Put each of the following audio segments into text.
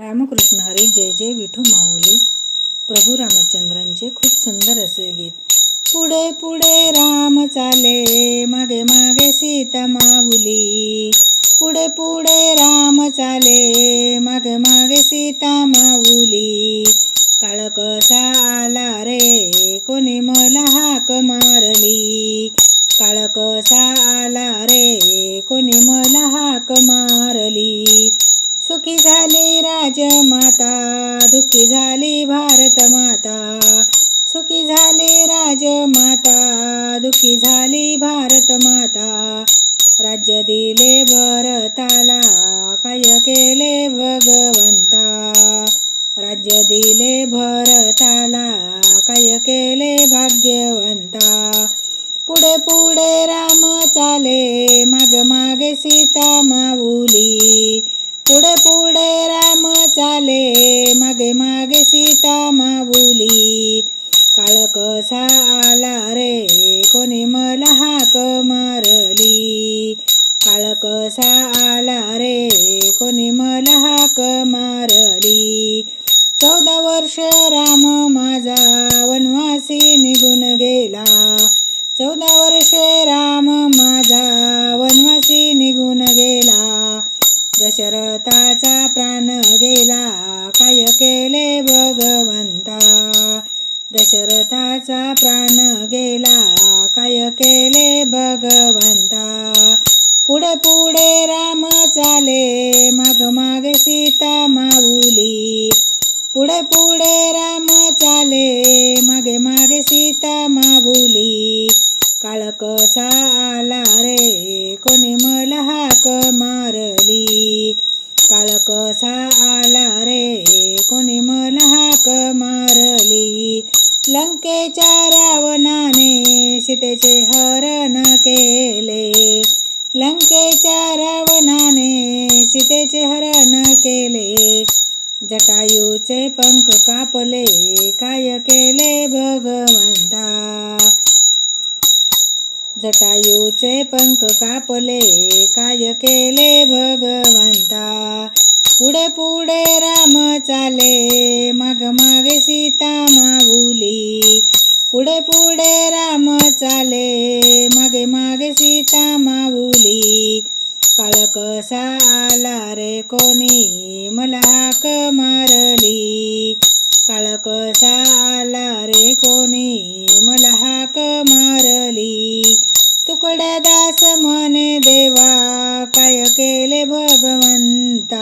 रामकृष्ण हरी जय जय विठू माऊली. प्रभू रामचंद्रांचे खूप सुंदर असे गीत. पुढे पुढे राम चाले मागे मागे सीता माऊली. पुढे पुढे राम चाले मागे मागे सीता माऊली. काळ कसा आला रे कोणी मला हाक मारली. काळ कसा आला रे कोणी मला हाक मारली. राजमाता दुःखी झाली भारत माता. सुखी झाली राजमाता दुःखी झाली भारत माता. राज्य दिले भरताला काय केले भगवंता. राज्य दिले भरताला काय केले भाग्यवंता. पुढे पुढे राम चाले माग मागे सीता मा माऊली काळ कसा आला रे? कोणी मला हाक मारली? काळ कसा आला रे? कोणी मला हाक मारली? चौदा वर्ष राम माझा वनवासी निघून गेला. चौदा काय केले भगवंता. दशरथाचा प्राण गेला काय केले भगवंता? पुढे पुढे राम चाले माग मागे सीता माऊली. पुढे पुढे राम चाले मागे मागे सीता माऊली. काळ कसा आला रे कोणी मला हाक मारली? काळ कसा लंकेच्या रावणाने सीतेचे हरण केले. लंकेच्या रावणाने सीतेचे हरण केले. जटायूचे पंख कापले काय केले भगवंता? जटायूचे पंख कापले काय केले भगवंता? पुढे पुढे राम चाले कसा आला रे कोणी मला हाक मारली? काळ कसा आला रे कोणी मला हाक मारली? तुकड्या दास म्हणे देवा काय केले भगवंता?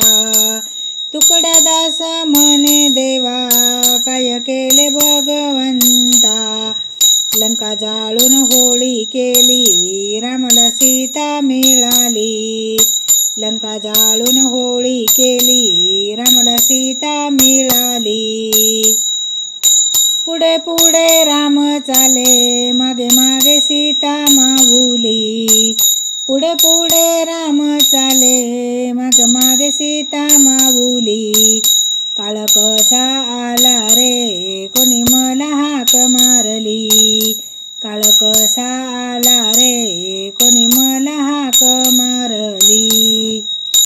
तुकड्या दास म्हणे देवा काय केले भगवंता? लंका जाळून होळी केली रामला सीता मिळाली. लंका जाळून होळी केली रामला सीता मिळाली. पुढे पुढे राम चाले मागे मागे सीता माऊली. पुढे पुढे राम चाले मागे मागे सीता माऊली. काळ कसा काळ कसा आला रे कोणी मला हाक मारली?